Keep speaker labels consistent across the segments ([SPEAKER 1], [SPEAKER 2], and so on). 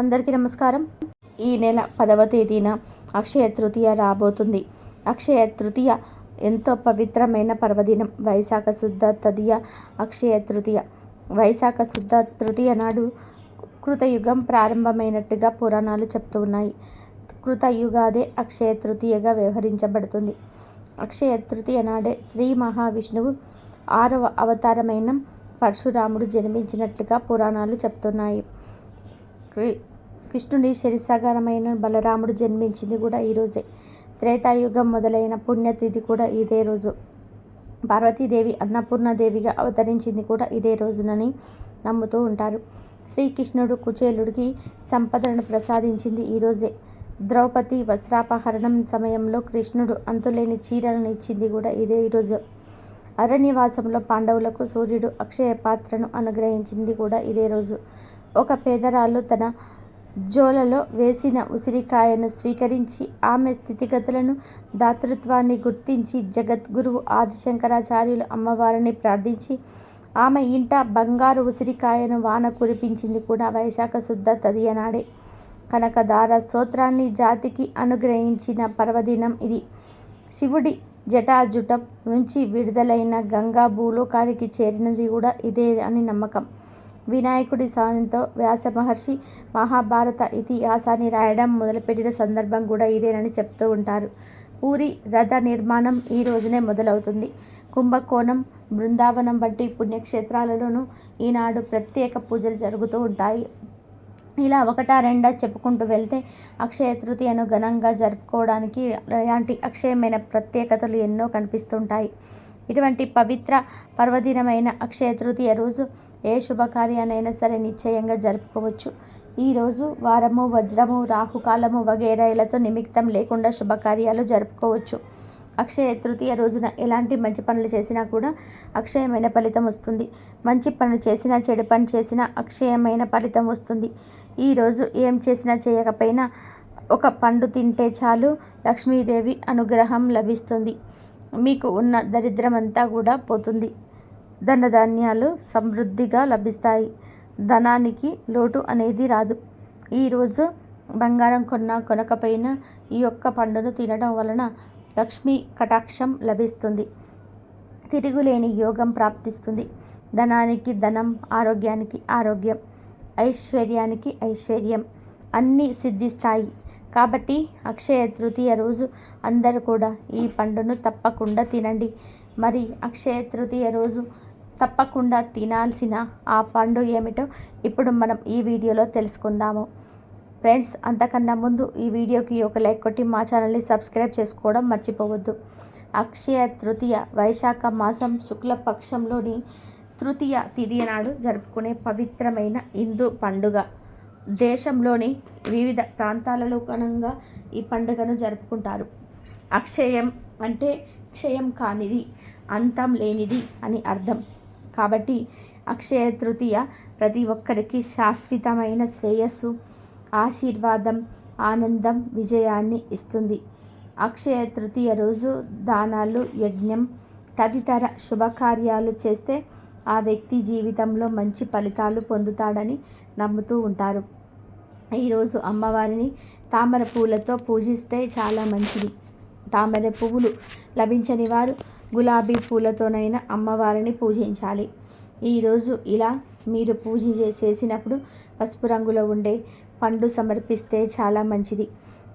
[SPEAKER 1] అందరికీ నమస్కారం. ఈ నెల పదవ తేదీన అక్షయ తృతీయ రాబోతుంది. అక్షయ తృతీయ ఎంతో పవిత్రమైన పర్వదినం. వైశాఖ శుద్ధ తదియ అక్షయ తృతీయ. వైశాఖ శుద్ధ తృతీయ నాడు కృతయుగం ప్రారంభమైనట్టుగా పురాణాలు చెప్తూ ఉన్నాయి. కృతయుగాదే అక్షయ తృతీయగా వ్యవహరించబడుతుంది. అక్షయ తృతీయ నాడే శ్రీ మహావిష్ణువు ఆరవ అవతారమైన పరశురాముడు జన్మించినట్లుగా పురాణాలు చెప్తున్నాయి. కృష్ణుడి శరీసాగారమైన బలరాముడు జన్మించింది కూడా ఈరోజే త్రేతాయుగం మొదలైన పుణ్యతిథి కూడా ఇదే రోజు. పార్వతీదేవి అన్నపూర్ణదేవిగా అవతరించింది కూడా ఇదే రోజునని నమ్ముతూ ఉంటారు. శ్రీకృష్ణుడు కుచేలుడికి సంపదలను ప్రసాదించింది ఈరోజే ద్రౌపది వస్త్రాపహరణం సమయంలో కృష్ణుడు అంతులేని చీరలను ఇచ్చింది కూడా ఇదే ఈరోజు అరణ్యవాసంలో పాండవులకు సూర్యుడు అక్షయ పాత్రను అనుగ్రహించింది కూడా ఇదే రోజు. ఒక పేదరాలు తన జోలలో వేసిన ఉసిరికాయను స్వీకరించి ఆమె స్థితిగతులను దాతృత్వాన్ని గుర్తించి జగద్గురువు ఆదిశంకరాచార్యులు అమ్మవారిని ప్రార్థించి ఆమె ఇంట బంగారు ఉసిరికాయను వాన కురిపించింది కూడా వైశాఖ శుద్ధ తదియనాడే కనకదార స్తోత్రాన్ని జాతికి అనుగ్రహించిన పర్వదినం ఇది. శివుడి జటాజుటం నుంచి విడుదలైన గంగా భూలోకానికి చేరినది కూడా ఇదే అని నమ్మకం. వినాయకుడి సాయంతో వ్యాస మహర్షి మహాభారత ఇతిహాసాన్ని రాయడం మొదలుపెట్టిన సందర్భం కూడా ఇదేనని చెప్తూ ఉంటారు. పూరి రథ నిర్మాణం ఈ రోజునే మొదలవుతుంది. కుంభకోణం బృందావనం వంటి పుణ్యక్షేత్రాలలోనూ ఈనాడు ప్రత్యేక పూజలు జరుగుతూ ఉంటాయి. ఇలా ఒకటా రెండా చెప్పుకుంటూ వెళ్తే అక్షయ తృతీయను ఘనంగా జరుపుకోవడానికి ఎలాంటి అక్షయమైన ప్రత్యేకతలు ఎన్నో కనిపిస్తుంటాయి. ఇటువంటి పవిత్ర పర్వదినమైన అక్షయ తృతీయ రోజు ఏ శుభకార్యానైనా సరే నిశ్చయంగా జరుపుకోవచ్చు. ఈరోజు వారము వజ్రము రాహుకాలము వగేరాలతో నిమిత్తం లేకుండా శుభకార్యాలు జరుపుకోవచ్చు. అక్షయ తృతీయ రోజున ఎలాంటి మంచి పనులు చేసినా కూడా అక్షయమైన ఫలితం వస్తుంది. మంచి పనులు చేసినా చెడు పని చేసినా అక్షయమైన ఫలితం వస్తుంది. ఈరోజు ఏం చేసినా చేయకపోయినా ఒక పండు తింటే చాలు లక్ష్మీదేవి అనుగ్రహం లభిస్తుంది. మీకు ఉన్న దరిద్రమంతా కూడా పోతుంది. ధనధాన్యాలు సమృద్ధిగా లభిస్తాయి. ధనానికి లోటు అనేది రాదు. ఈరోజు బంగారం కొన్న కొనకపోయినా ఈ యొక్క పండును తినడం వలన లక్ష్మీ కటాక్షం లభిస్తుంది. తిరుగులేని యోగం ప్రాప్తిస్తుంది. ధనానికి ధనం ఆరోగ్యానికి ఆరోగ్యం ఐశ్వర్యానికి ఐశ్వర్యం అన్నీ సిద్ధిస్తాయి. కాబట్టి అక్షయ తృతీయ రోజు అందరూ కూడా ఈ పండును తప్పకుండా తినండి. మరి అక్షయ తృతీయ రోజు తప్పకుండా తినాల్సిన ఆ పండు ఏమిటో ఇప్పుడు మనం ఈ వీడియోలో తెలుసుకుందాము. ఫ్రెండ్స్ అంతకన్నా ముందు ఈ వీడియోకి ఒక లైక్ కొట్టి మా ఛానల్ని సబ్స్క్రైబ్ చేసుకోవడం మర్చిపోవద్దు. అక్షయ తృతీయ వైశాఖ మాసం శుక్లపక్షంలోని తృతీయ తిథి నాడు జరుపుకునే పవిత్రమైన హిందూ పండుగ. దేశంలోని వివిధ ప్రాంతాలలో ఘనంగా ఈ పండుగను జరుపుకుంటారు. అక్షయం అంటే క్షయం కానిది అంతం లేనిది అని అర్థం. కాబట్టి అక్షయ తృతీయ ప్రతి ఒక్కరికి శాశ్వతమైన శ్రేయస్సు ఆశీర్వాదం ఆనందం విజయాన్ని ఇస్తుంది. అక్షయ తృతీయ రోజు దానాలు యజ్ఞం తదితర శుభకార్యాలు చేస్తే ఆ వ్యక్తి జీవితంలో మంచి ఫలితాలు పొందుతాడని నమ్ముతూ ఉంటారు. ఈరోజు అమ్మవారిని తామర పూలతో పూజిస్తే చాలా మంచిది. తామర పువ్వులు లభించని వారు గులాబీ పూలతోనైనా అమ్మవారిని పూజించాలి. ఈరోజు ఇలా మీరు పూజ చేసినప్పుడు పసుపు రంగులో ఉండే పండు సమర్పిస్తే చాలా మంచిది.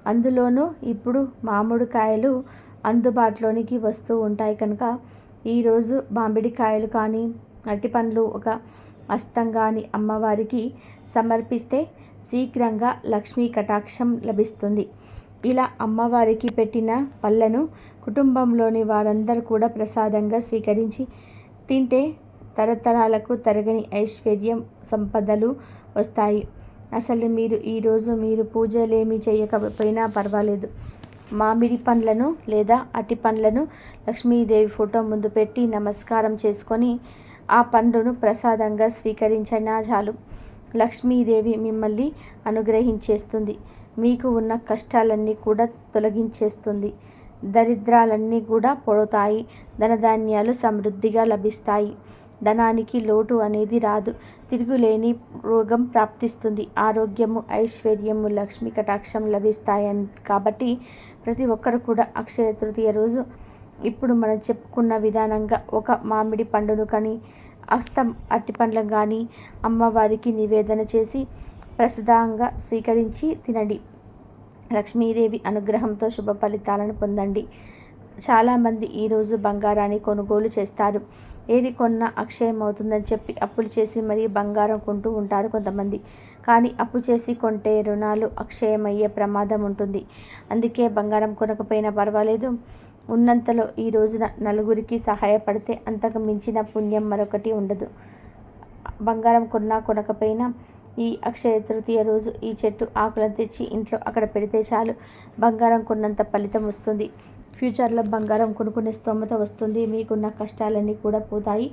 [SPEAKER 1] అందులోనూ ఇప్పుడు మామిడికాయలు అందుబాటులోనికి వస్తూ ఉంటాయి కనుక ఈరోజు మామిడికాయలు కానీ అరటి పండ్లు ఒక అస్తంగాని అమ్మవారికి సమర్పిస్తే శీఘ్రంగా లక్ష్మీ కటాక్షం లభిస్తుంది. ఇలా అమ్మవారికి పెట్టిన పళ్ళను కుటుంబంలోని వారందరూ కూడా ప్రసాదంగా స్వీకరించి తింటే తరతరాలకు తరగని ఐశ్వర్యం సంపదలు వస్తాయి. అసలు మీరు ఈరోజు మీరు పూజలేమి చేయకపోయినా పర్వాలేదు. మామిడి పండ్లను లేదా అటి పండ్లను లక్ష్మీదేవి ఫోటో ముందు పెట్టి నమస్కారం చేసుకొని ఆ పండును ప్రసాదంగా స్వీకరించినా చాలు? లక్ష్మీదేవి మిమ్మల్ని అనుగ్రహించేస్తుంది. మీకు ఉన్న కష్టాలన్నీ కూడా తొలగించేస్తుంది. దరిద్రాలన్నీ కూడా పొడతాయి ధనధాన్యాలు సమృద్ధిగా లభిస్తాయి. ధనానికి లోటు అనేది రాదు. తిరుగులేని రోగం ప్రాప్తిస్తుంది. ఆరోగ్యము ఐశ్వర్యము లక్ష్మీ కటాక్షం లభిస్తాయని కాబట్టి ప్రతి ఒక్కరు కూడా అక్షయ తృతీయ రోజు ఇప్పుడు మనం చెప్పుకున్న విధానంగా ఒక మామిడి పండును కానీ అస్తం అట్టి పండ్లను కానీ అమ్మవారికి నివేదన చేసి ప్రసాదంగా స్వీకరించి తినండి. లక్ష్మీదేవి అనుగ్రహంతో శుభ ఫలితాలను పొందండి. చాలామంది ఈరోజు బంగారాన్ని కొనుగోలు చేస్తారు. ఏది కొన్నా అక్షయం అవుతుందని చెప్పి అప్పులు చేసి మరీ బంగారం కొంటూ ఉంటారు కొంతమంది. కానీ అప్పు చేసి కొంటే రుణాలు అక్షయమయ్యే ప్రమాదం ఉంటుంది. అందుకే బంగారం కొనకపోయినా పర్వాలేదు. ఉన్నంతలో ఈ రోజున నలుగురికి సహాయపడితే అంతకు మించిన పుణ్యం మరొకటి ఉండదు. బంగారం కొన్నా కొనకపోయినా ఈ అక్షయ తృతీయ రోజు ఈ చెట్టు ఆకులను తెచ్చి ఇంట్లో అక్కడ పెడితే చాలు. బంగారం కొన్నంత ఫలితం వస్తుంది. ఫ్యూచర్లో బంగారం కొనుక్కునే స్తోమత వస్తుంది. మీకున్న కష్టాలన్నీ కూడా పోతాయి.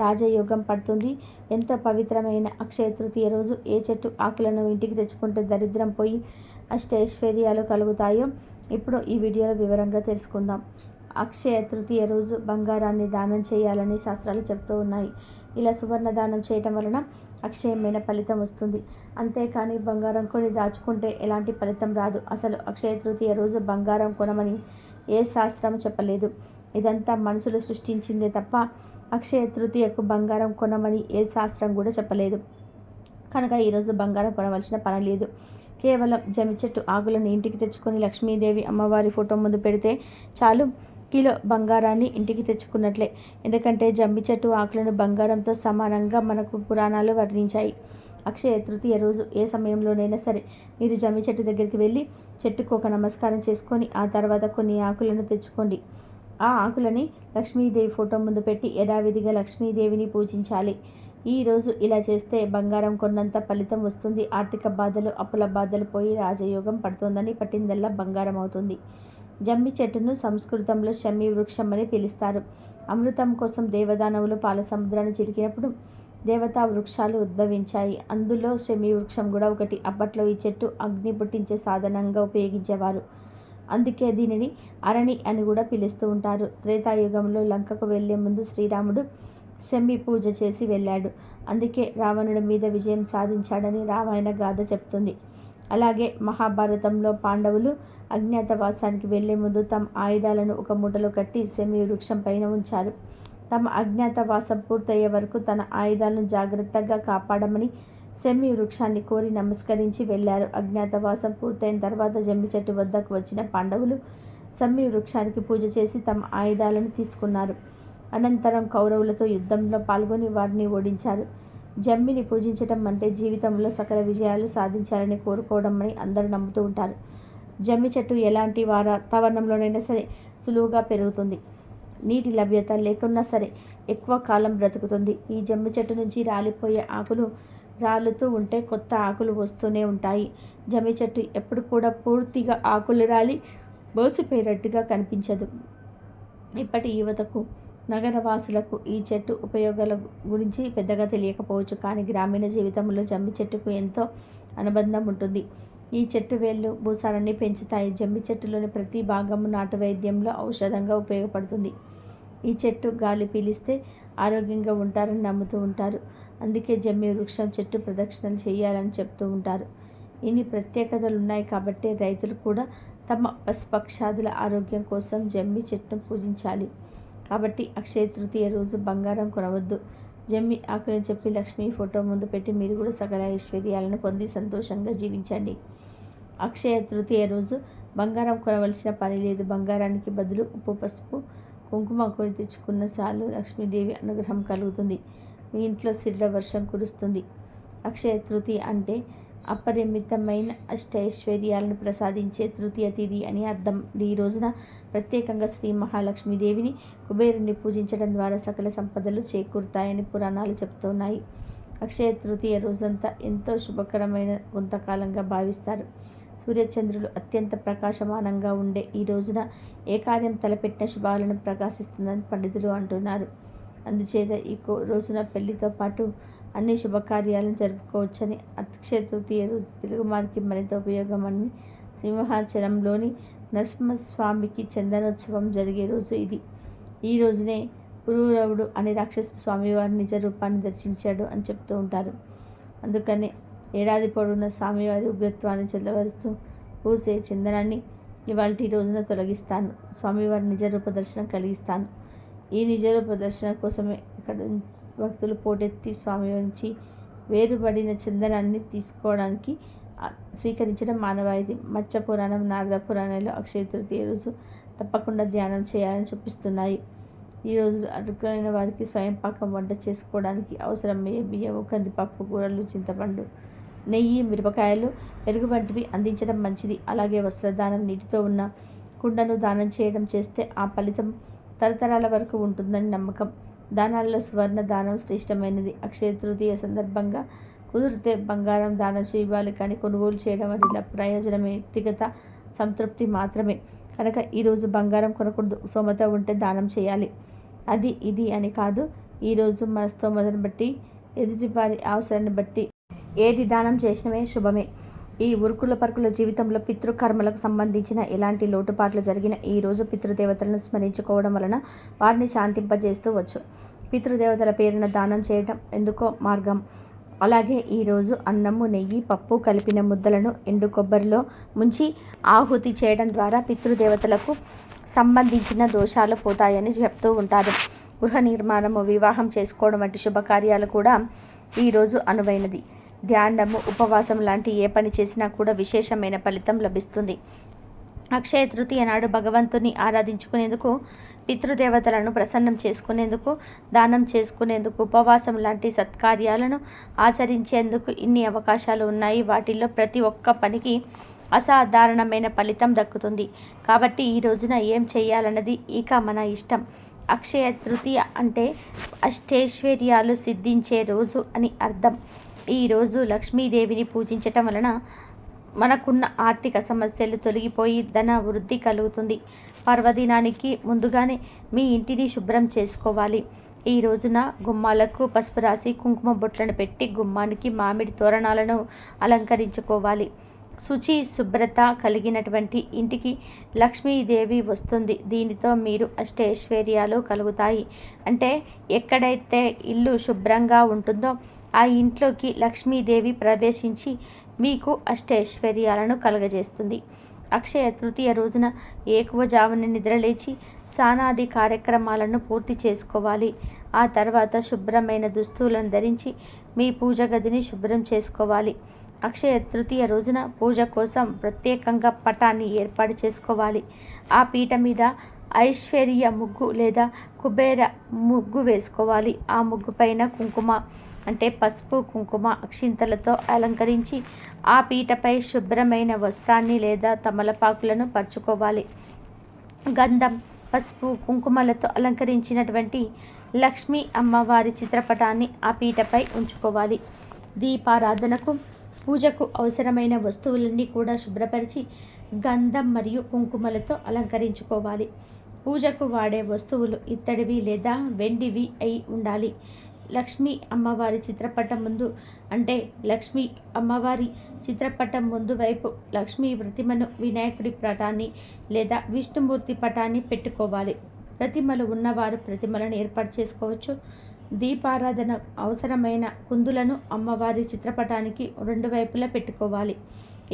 [SPEAKER 1] రాజయోగం పడుతుంది. ఎంతో పవిత్రమైన అక్షయ తృతీయ రోజు. ఏ చెట్టు ఆకులను ఇంటికి తెచ్చుకుంటే దరిద్రం పోయి అష్టైశ్వర్యాలు కలుగుతాయో ఇప్పుడు ఈ వీడియోలో వివరంగా తెలుసుకుందాం. అక్షయ తృతీయ రోజు బంగారాన్ని దానం చేయాలని శాస్త్రాలు చెప్తూ ఉన్నాయి. ఇలా సువర్ణ దానం చేయటం వలన అక్షయమైన ఫలితం వస్తుంది. అంతేకాని బంగారం కొని దాచుకుంటే ఎలాంటి ఫలితం రాదు. అసలు అక్షయ తృతీయ రోజు బంగారం కొనమని ఏ శాస్త్రం చెప్పలేదు. ఇదంతా మనుషులు సృష్టించిందే తప్ప అక్షయ తృతీయకు బంగారం కొనమని ఏ శాస్త్రం కూడా చెప్పలేదు. కనుక ఈరోజు బంగారం కొనవలసిన పని లేదు. కేవలం జమి చెట్టు ఆకులను ఇంటికి తెచ్చుకొని లక్ష్మీదేవి అమ్మవారి ఫోటో ముందు పెడితే చాలు. కిలో బంగారాన్ని ఇంటికి తెచ్చుకున్నట్లే. ఎందుకంటే జమ్మి చెట్టు ఆకులను బంగారంతో సమానంగా మనకు పురాణాలు వర్ణించాయి. అక్షయ తృతీయ రోజు ఏ సమయంలోనైనా సరే మీరు జమ్మి చెట్టు దగ్గరికి వెళ్ళి చెట్టుకు ఒక నమస్కారం చేసుకొని ఆ తర్వాత కొన్ని ఆకులను తెచ్చుకోండి. ఆ ఆకులని లక్ష్మీదేవి ఫోటో ముందు పెట్టి యథావిధిగా లక్ష్మీదేవిని పూజించాలి. ఈరోజు ఇలా చేస్తే బంగారం కొన్నంత ఫలితం వస్తుంది. ఆర్థిక బాధలు అప్పుల బాధలు పోయి రాజయోగం పడుతుందని పట్టిందల్లా బంగారం అవుతుంది. జమ్మి చెట్టును సంస్కృతంలో షమ్మి వృక్షం అని పిలుస్తారు. అమృతం కోసం దేవదానవులు పాల సముద్రాన్ని చిరికినప్పుడు దేవతా వృక్షాలు ఉద్భవించాయి. అందులో శమి వృక్షం కూడా ఒకటి. అప్పట్లో ఈ చెట్టు అగ్ని పుట్టించే సాధనంగా ఉపయోగించేవారు. అందుకే దీనిని అరణి అని కూడా పిలుస్తూ ఉంటారు. త్రేతాయుగంలో లంకకు వెళ్ళే ముందు శ్రీరాముడు శమి పూజ చేసి వెళ్ళాడు. అందుకే రావణుడి మీద విజయం సాధించాడని రామాయణ గాథ చెప్తుంది. అలాగే మహాభారతంలో పాండవులు అజ్ఞాతవాసానికి వెళ్ళే ముందు తమ ఆయుధాలను ఒక మూటలో కట్టి శమి వృక్షం పైన ఉంచారు. తమ అజ్ఞాతవాసం పూర్తయ్యే వరకు తన ఆయుధాలను జాగ్రత్తగా కాపాడమని సెమ్మి వృక్షాన్ని కోరి నమస్కరించి వెళ్ళారు. అజ్ఞాతవాసం పూర్తయిన తర్వాత జమ్మి చెట్టు వద్దకు వచ్చిన పాండవులు సమ్మి వృక్షానికి పూజ చేసి తమ ఆయుధాలను తీసుకున్నారు. అనంతరం కౌరవులతో యుద్ధంలో పాల్గొని వారిని ఓడించారు. జమ్మిని పూజించడం అంటే జీవితంలో సకల విజయాలు సాధించాలని కోరుకోవడం అని అందరూ నమ్ముతూ ఉంటారు. జమ్మి చెట్టు ఎలాంటి వాతావరణంలోనైనా సరే సులువుగా పెరుగుతుంది. నీటి లభ్యత లేకున్నా సరే ఎక్కువ కాలం బ్రతుకుతుంది. ఈ జమ్మి చెట్టు నుంచి రాలిపోయే ఆకులు రాలుతూ ఉంటే కొత్త ఆకులు వస్తూనే ఉంటాయి. జమ్మి చెట్టు ఎప్పుడు కూడా పూర్తిగా ఆకులు రాలి బోసిపోయేటట్టుగా కనిపించదు. ఇప్పటి యువతకు నగరవాసులకు ఈ చెట్టు ఉపయోగాల గురించి పెద్దగా తెలియకపోవచ్చు. కానీ గ్రామీణ జీవితంలో జమ్మి చెట్టుకు ఎంతో అనుబంధం ఉంటుంది. ఈ చెట్టు వేళ్ళు భూసారాన్ని పెంచుతాయి. జమ్మి చెట్టులోని ప్రతి భాగము నాటు వైద్యంలో ఔషధంగా ఉపయోగపడుతుంది. ఈ చెట్టు గాలి పీలిస్తే ఆరోగ్యంగా ఉంటారని నమ్ముతూ ఉంటారు. అందుకే జమ్మి వృక్షం చెట్టు ప్రదక్షిణలు చేయాలని చెప్తూ ఉంటారు. ఇన్ని ప్రత్యేకతలు ఉన్నాయి కాబట్టి రైతులు కూడా తమ పశుపక్షాదుల ఆరోగ్యం కోసం జమ్మి చెట్టును పూజించాలి. కాబట్టి అక్షయ తృతీయ రోజు బంగారం కొనవద్దు. జమ్మి ఆకుని చెప్పి లక్ష్మి ఫోటో ముందు పెట్టి మీరు కూడా సకల ఐశ్వర్యాలను పొంది సంతోషంగా జీవించండి. అక్షయ తృతీయ రోజు బంగారం కొనవలసిన పని లేదు. బంగారానికి బదులు ఉప్పు పసుపు కుంకుమ కొని తెచ్చుకున్న చాలు లక్ష్మీదేవి అనుగ్రహం కలుగుతుంది. మీ ఇంట్లో సిడ్ల వర్షం కురుస్తుంది. అక్షయ తృతీయ అంటే అపరిమితమైన అష్టైశ్వర్యాలను ప్రసాదించే తృతీయ తిథి అని అర్థం. ఈ రోజున ప్రత్యేకంగా శ్రీ మహాలక్ష్మీదేవిని కుబేరుని పూజించడం ద్వారా సకల సంపదలు చేకూరుతాయని పురాణాలు చెబుతున్నాయి అక్షయ తృతీయ రోజంతా ఎంతో శుభకరమైన కొంతకాలంగా భావిస్తారు. సూర్యచంద్రులు అత్యంత ప్రకాశమానంగా ఉండే ఈ రోజున ఏ కార్యం తలపెట్టిన శుభాలను ప్రకాశిస్తుందని పండితులు అంటున్నారు. అందుచేత ఈ రోజున పెళ్ళితో పాటు అన్ని శుభకార్యాలను జరుపుకోవచ్చని అక్షయ తృతీయ రోజు తెలుగు మార్కి మరింత ఉపయోగమని సింహాచలంలోని నరసింహస్వామికి చందనోత్సవం జరిగే రోజు ఇది. ఈ రోజునే పురూరవుడు అనే రాక్షసు స్వామివారి నిజ రూపాన్ని దర్శించాడు అని చెప్తూ ఉంటారు. అందుకని ఏడాది పొడవున స్వామివారి ఉగ్రత్వాన్ని చెల్లవరుస్తూ పూసే చందనాన్ని ఇవాళ రోజున తొలగిస్తాను. స్వామివారి నిజరూప దర్శనం కలిగిస్తాను. ఈ నిజరూప దర్శనం కోసమే ఇక్కడ భక్తులు పోటెత్తి స్వామి నుంచి వేరుబడిన చందనాన్ని తీసుకోవడానికి స్వీకరించడం మానవాయితీ. మత్స్య పురాణం నారద పురాణంలో అక్షయ తృతీయ రోజు తప్పకుండా ధ్యానం చేయాలని చూపిస్తున్నాయి. ఈరోజు అడుగులైన వారికి స్వయం పాకం వంట చేసుకోవడానికి అవసరమయ్యే బియ్యము కందిపప్పు కూరలు చింతపండు నెయ్యి మిరపకాయలు పెరుగు వంటివి అందించడం మంచిది. అలాగే వస్త్రదానం నీటితో ఉన్న కుండను దానం చేయడం చేస్తే ఆ ఫలితం తరతరాల వరకు ఉంటుందని నమ్మకం. దానాల్లో సువర్ణ దానం శ్రేష్టమైనది. అక్షయ తృతీయ సందర్భంగా కుదిరితే బంగారం దానం చేయాలి కానీ కొనుగోలు చేయడం వల్ల ప్రయోజనం వ్యక్తిగత సంతృప్తి మాత్రమే. కనుక ఈరోజు బంగారం కొనకూడదు. సోమత ఉంటే దానం చేయాలి. అది ఇది అని కాదు. ఈరోజు మన స్తోమతను బట్టి ఎదుటివారి అవసరాన్ని బట్టి ఏది దానం చేసినవే శుభమే. ఈ ఉరుకుల పరుకుల జీవితంలో పితృకర్మలకు సంబంధించిన ఎలాంటి లోటుపాట్లు జరిగిన ఈ రోజు పితృదేవతలను స్మరించుకోవడం వలన వారిని శాంతింపజేస్తూ వచ్చు. పితృదేవతల పేరున దానం చేయడం ఎందుకో మార్గం? అలాగే ఈరోజు అన్నము నెయ్యి పప్పు కలిపిన ముద్దలను ఎండు కొబ్బరిలో ముంచి ఆహుతి చేయడం ద్వారా పితృదేవతలకు సంబంధించిన దోషాలు పోతాయని చెప్తూ ఉంటారు. గృహ నిర్మాణము వివాహం చేసుకోవడం వంటి శుభకార్యాలు కూడా ఈరోజు అనువైనది. ధ్యానము ఉపవాసం లాంటి ఏ పని చేసినా కూడా విశేషమైన ఫలితం లభిస్తుంది. అక్షయ తృతీయ నాడు భగవంతుని ఆరాధించుకునేందుకు పితృదేవతలను ప్రసన్నం చేసుకునేందుకు దానం చేసుకునేందుకు ఉపవాసం లాంటి సత్కార్యాలను ఆచరించేందుకు ఇన్ని అవకాశాలు ఉన్నాయి. వాటిల్లో ప్రతి ఒక్క పనికి అసాధారణమైన ఫలితం దక్కుతుంది. కాబట్టి ఈ రోజున ఏం చేయాలన్నది ఇక మన ఇష్టం. అక్షయ తృతీయ అంటే అష్టైశ్వర్యాలు సిద్ధించే రోజు అని అర్థం. ఈరోజు లక్ష్మీదేవిని పూజించటం వలన మనకున్న ఆర్థిక సమస్యలు తొలగిపోయి ధన వృద్ధి కలుగుతుంది. పర్వదినానికి ముందుగానే మీ ఇంటిని శుభ్రం చేసుకోవాలి. ఈ రోజున గుమ్మాలకు పసుపు రాసి కుంకుమ బొట్లను పెట్టి గుమ్మానికి మామిడి తోరణాలను అలంకరించుకోవాలి. శుచి శుభ్రత కలిగినటువంటి ఇంటికి లక్ష్మీదేవి వస్తుంది. దీనితో మీరు అష్టైశ్వర్యాలు కలుగుతాయి. అంటే ఎక్కడైతే ఇల్లు శుభ్రంగా ఉంటుందో ఆ ఇంట్లోకి లక్ష్మీదేవి ప్రవేశించి మీకు అష్టైశ్వర్యాలను కలగజేస్తుంది. అక్షయ తృతీయ రోజున ఏకువజామున నిద్రలేచి సానాది కార్యక్రమాలను పూర్తి చేసుకోవాలి. ఆ తర్వాత శుభ్రమైన దుస్తువులను ధరించి మీ పూజ గదిని శుభ్రం చేసుకోవాలి. అక్షయ తృతీయ రోజున పూజ కోసం ప్రత్యేకంగా పటాన్ని ఏర్పాటు చేసుకోవాలి. ఆ పీట మీద ఐశ్వర్య ముగ్గు లేదా కుబేర ముగ్గు వేసుకోవాలి. ఆ ముగ్గు పైన కుంకుమ అంటే పసుపు కుంకుమ అక్షింతలతో అలంకరించి ఆ పీటపై శుభ్రమైన వస్త్రాన్ని లేదా తమలపాకులను పరుచుకోవాలి. గంధం పసుపు కుంకుమలతో అలంకరించినటువంటి లక్ష్మీ అమ్మవారి చిత్రపటాన్ని ఆ పీటపై ఉంచుకోవాలి. దీపారాధనకు పూజకు అవసరమైన వస్తువులన్నీ కూడా శుభ్రపరిచి గంధం మరియు కుంకుమలతో అలంకరించుకోవాలి. పూజకు వాడే వస్తువులు ఇత్తడివి లేదా వెండివి అయి ఉండాలి. లక్ష్మీ అమ్మవారి చిత్రపటం ముందు అంటే లక్ష్మీ అమ్మవారి చిత్రపటం ముందు వైపు లక్ష్మీ ప్రతిమను వినాయకుడి పటాన్ని లేదా విష్ణుమూర్తి పటాన్ని పెట్టుకోవాలి. ప్రతిమలు ఉన్నవారు ప్రతిమలను ఏర్పాటు చేసుకోవచ్చు. దీపారాధన అవసరమైన కుందులను అమ్మవారి చిత్రపటానికి రెండు వైపులా పెట్టుకోవాలి.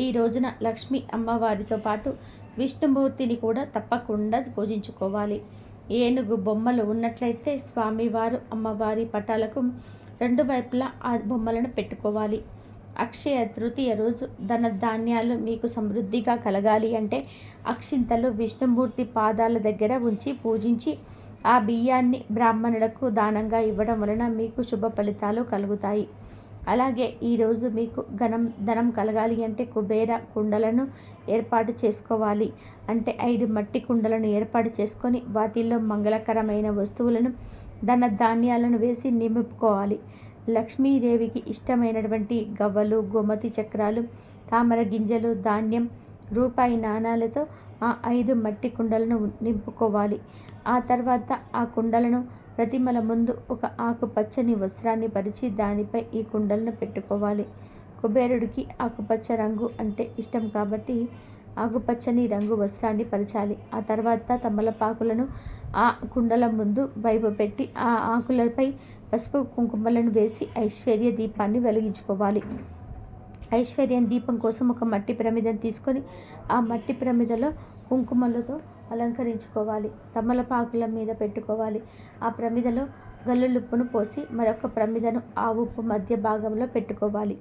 [SPEAKER 1] ఈ రోజున లక్ష్మి అమ్మవారితో పాటు విష్ణుమూర్తిని కూడా తప్పకుండా పూజించుకోవాలి. ఏనుగు బొమ్మలు ఉన్నట్లయితే స్వామివారు అమ్మవారి పటాలకు రెండు వైపులా ఆ బొమ్మలను పెట్టుకోవాలి. అక్షయ తృతీయ రోజు ధన ధాన్యాలు మీకు సమృద్ధిగా కలగాలి అంటే అక్షింతలు విష్ణుమూర్తి పాదాల దగ్గర ఉంచి పూజించి ఆ బియ్యాన్ని బ్రాహ్మణులకు దానంగా ఇవ్వడం వలన మీకు శుభ ఫలితాలు కలుగుతాయి. అలాగే ఈరోజు మీకు ఘనం ధనం కలగాలి అంటే కుబేర కుండలను ఏర్పాటు చేసుకోవాలి. అంటే ఐదు మట్టి కుండలను ఏర్పాటు చేసుకొని వాటిల్లో మంగళకరమైన వస్తువులను ధన ధాన్యాలను వేసి నింపుకోవాలి. లక్ష్మీదేవికి ఇష్టమైనటువంటి గవ్వలు గోమతి చక్రాలు తామర గింజలు ధాన్యం రూపాయి నాణాలతో ఆ ఐదు మట్టి కుండలను నింపుకోవాలి. ఆ తర్వాత ఆ కుండలను ప్రతిమల ముందు ఒక ఆకుపచ్చని వస్త్రాన్ని పరిచి దానిపై ఈ కుండలను పెట్టుకోవాలి. కుబేరుడికి ఆకుపచ్చ రంగు అంటే ఇష్టం కాబట్టి ఆకుపచ్చని రంగు వస్త్రాన్ని పరచాలి. ఆ తర్వాత తమలపాకులను ఆ కుండల ముందు వైపు పెట్టి ఆ ఆకులపై పసుపు కుంకుమలను వేసి ఐశ్వర్య దీపాన్ని వెలిగించుకోవాలి. ఐశ్వర్యం దీపం కోసం ఒక మట్టి ప్రమిదను తీసుకొని ఆ మట్టి ప్రమిదలో కుంకుమలతో అలంకరించుకోవాలి. తమలపాకుల మీద పెట్టుకోవాలి. ఆ ప్రమిదలో గల్లులుప్పును పోసి మరొక ప్రమిదను ఆ ఉప్పు మధ్య భాగంలో పెట్టుకోవాలి.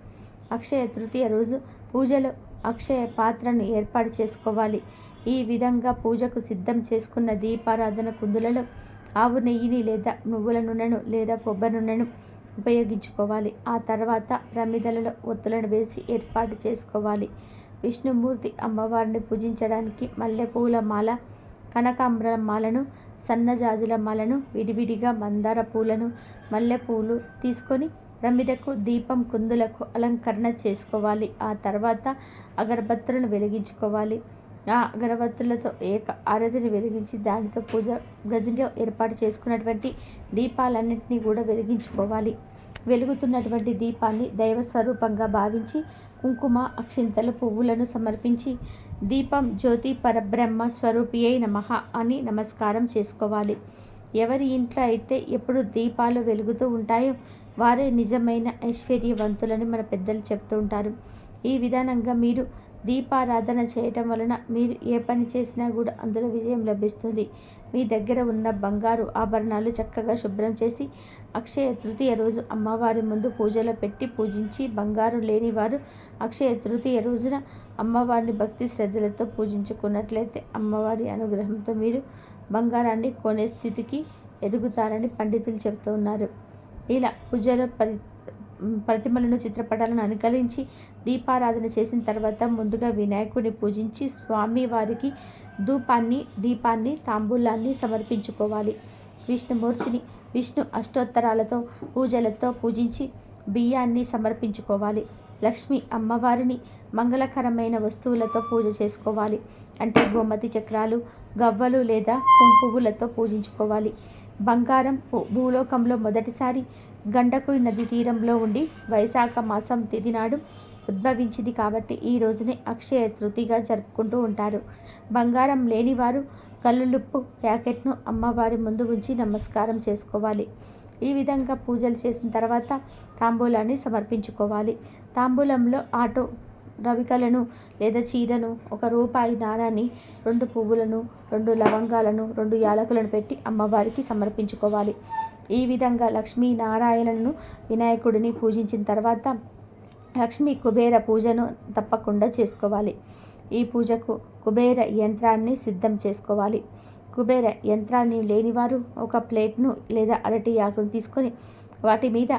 [SPEAKER 1] అక్షయ తృతీయ రోజు పూజలో అక్షయ పాత్రను ఏర్పాటు చేసుకోవాలి. ఈ విధంగా పూజకు సిద్ధం చేసుకున్న దీపారాధన కుందులలో ఆవు నెయ్యిని లేదా నువ్వుల నూనెను లేదా కొబ్బరి నూనెను ఉపయోగించుకోవాలి. ఆ తర్వాత ప్రమిదలలో ఒత్తులను వేసి ఏర్పాటు చేసుకోవాలి. విష్ణుమూర్తి అమ్మవారిని పూజించడానికి మల్లెపూల మాల కనకాంబర మాలను సన్నజాజుల మాలను విడివిడిగా మందార పూలను మల్లెపూలు తీసుకొని ప్రమిదకు దీపం కుందులకు అలంకరణ చేసుకోవాలి. ఆ తర్వాత అగరబత్తులను వెలిగించుకోవాలి. ఆ అగరబత్తులతో ఏక ఆరతిని వెలిగించి దానితో పూజ గదిలో ఏర్పాటు చేసుకున్నటువంటి దీపాలన్నింటినీ కూడా వెలిగించుకోవాలి. వెలుగుతున్నటువంటి దీపాన్ని దైవ స్వరూపంగా భావించి కుంకుమ అక్షింతలు పువ్వులను సమర్పించి దీపం జ్యోతి పరబ్రహ్మ స్వరూపి అయి నమ అని నమస్కారం చేసుకోవాలి. ఎవరి ఇంట్లో అయితే ఎప్పుడు దీపాలు వెలుగుతూ ఉంటాయో వారే నిజమైన ఐశ్వర్యవంతులని మన పెద్దలు చెప్తూ ఉంటారు. ఈ విధానంగా మీరు దీపారాధన చేయటం వలన మీరు ఏ పని చేసినా కూడా అందులో విజయం లభిస్తుంది. మీ దగ్గర ఉన్న బంగారు ఆభరణాలు చక్కగా శుభ్రం చేసి అక్షయ తృతీయ రోజు అమ్మవారి ముందు పూజలో పెట్టి పూజించి బంగారు లేని వారు అక్షయ తృతీయ రోజున అమ్మవారిని భక్తి శ్రద్ధలతో పూజించుకున్నట్లయితే అమ్మవారి అనుగ్రహంతో మీరు బంగారాన్ని కొనే స్థితికి ఎదుగుతారని పండితులు చెబుతూ ఉన్నారు. ఇలా పూజల పరి ప్రతిమలను చిత్రపటాలను అనుకరించి దీపారాధన చేసిన తర్వాత ముందుగా వినాయకుడిని పూజించి స్వామి వారికి ధూపాన్ని దీపాన్ని తాంబూలాన్ని సమర్పించుకోవాలి. విష్ణుమూర్తిని విష్ణు అష్టోత్తరాలతో పూజలతో పూజించి బియ్యాన్ని సమర్పించుకోవాలి. లక్ష్మి అమ్మవారిని మంగళకరమైన వస్తువులతో పూజ చేసుకోవాలి. అంటే గోమతి చక్రాలు గవ్వలు లేదా కుంపువులతో పూజించుకోవాలి. బంగారం భూలోకంలో మొదటిసారి గండకు నది తీరంలో ఉండి వైశాఖ మాసం తిథి నాడు ఉద్భవించింది కాబట్టి ఈ రోజునే అక్షయ తృతిగా జరుపుకుంటూ ఉంటారు. బంగారం లేనివారు కల్లులుప్పు ప్యాకెట్ను అమ్మవారి ముందు ఉంచి నమస్కారం చేసుకోవాలి. ఈ విధంగా పూజలు చేసిన తర్వాత తాంబూలాన్ని సమర్పించుకోవాలి. తాంబూలంలో ఆటో రవికలను లేదా చీరను ఒక రూపాయి నాణాన్ని రెండు పువ్వులను రెండు లవంగాలను రెండు యాలకులను పెట్టి అమ్మవారికి సమర్పించుకోవాలి. ఈ విధంగా లక్ష్మీనారాయణను వినాయకుడిని పూజించిన తర్వాత లక్ష్మీ కుబేర పూజను తప్పకుండా చేసుకోవాలి. ఈ పూజకు కుబేర యంత్రాన్ని సిద్ధం చేసుకోవాలి. కుబేర యంత్రాన్ని లేనివారు ఒక ప్లేట్ను లేదా అరటి ఆకును తీసుకొని వాటి మీద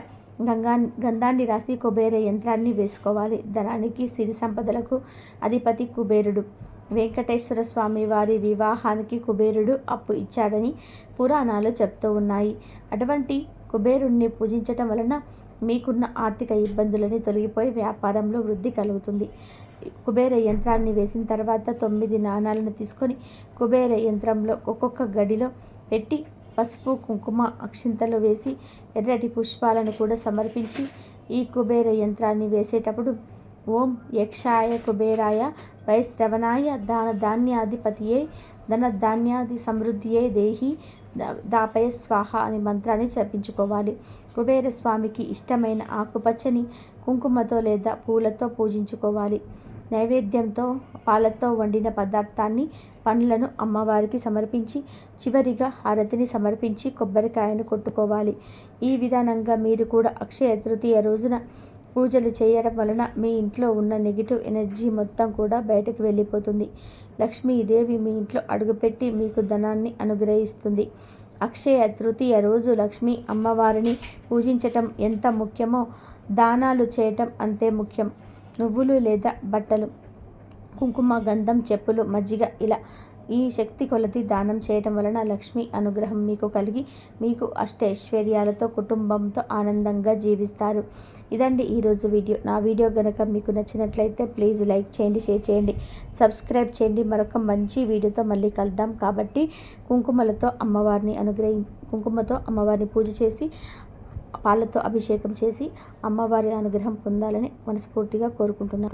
[SPEAKER 1] గంగా గంధాన్ని రాసి కుబేర యంత్రాన్ని వేసుకోవాలి. ధనానికి సిరి సంపదలకు అధిపతి కుబేరుడు. వెంకటేశ్వర స్వామి వారి వివాహానికి కుబేరుడు అప్పు ఇచ్చాడని పురాణాలు చెప్తూ ఉన్నాయి. అటువంటి కుబేరుణ్ణి పూజించటం వలన మీకున్న ఆర్థిక ఇబ్బందులని తొలగిపోయి వ్యాపారంలో వృద్ధి కలుగుతుంది. కుబేర యంత్రాన్ని వేసిన తర్వాత తొమ్మిది నాణాలను తీసుకొని కుబేర యంత్రంలో ఒక్కొక్క గడిలో పెట్టి పసుపు కుంకుమ అక్షింతలు వేసి ఎర్రటి పుష్పాలను కూడా సమర్పించి ఈ కుబేర యంత్రాన్ని వేసేటప్పుడు ఓం యక్షాయ కుబేరాయ వైశ్రవణాయ దాన ధాన్యాధిపతియే ధన ధాన్యాది సమృద్ధియే దేహి దాపయ స్వాహ అనే మంత్రాన్ని జపించుకోవాలి. కుబేర స్వామికి ఇష్టమైన ఆకుపచ్చని కుంకుమతో లేదా పూలతో పూజించుకోవాలి. నైవేద్యంతో పాలతో వండిన పదార్థాన్ని పండ్లను అమ్మవారికి సమర్పించి చివరిగా హారతిని సమర్పించి కొబ్బరికాయను కొట్టుకోవాలి. ఈ విధానంగా మీరు కూడా అక్షయ తృతీయ రోజున పూజలు చేయడం వలన మీ ఇంట్లో ఉన్న నెగిటివ్ ఎనర్జీ మొత్తం కూడా బయటకు వెళ్ళిపోతుంది. లక్ష్మీదేవి మీ ఇంట్లో అడుగుపెట్టి మీకు ధనాన్ని అనుగ్రహిస్తుంది. అక్షయ తృతీయ రోజు లక్ష్మీ అమ్మవారిని పూజించటం ఎంత ముఖ్యమో దానాలు చేయటం అంతే ముఖ్యం. నువ్వులు లేదా బట్టలు కుంకుమ గంధం చెప్పులు మజ్జిగ ఇలా ఈ శక్తి కొలది దానం చేయటం వలన లక్ష్మి అనుగ్రహం మీకు కలిగి మీకు అష్టైశ్వర్యాలతో కుటుంబంతో ఆనందంగా జీవిస్తారు. ఇదండి ఈరోజు వీడియో. నా వీడియో కనుక మీకు నచ్చినట్లయితే ప్లీజ్ లైక్ చేయండి షేర్ చేయండి సబ్స్క్రైబ్ చేయండి. మరొక మంచి వీడియోతో మళ్ళీ కలుద్దాం. కాబట్టి కుంకుమలతో అమ్మవారిని అనుగ్రహి కుంకుమతో అమ్మవారిని పూజ చేసి పాలతో అభిషేకం చేసి అమ్మవారి అనుగ్రహం పొందాలని మనస్ఫూర్తిగా కోరుకుంటున్నారు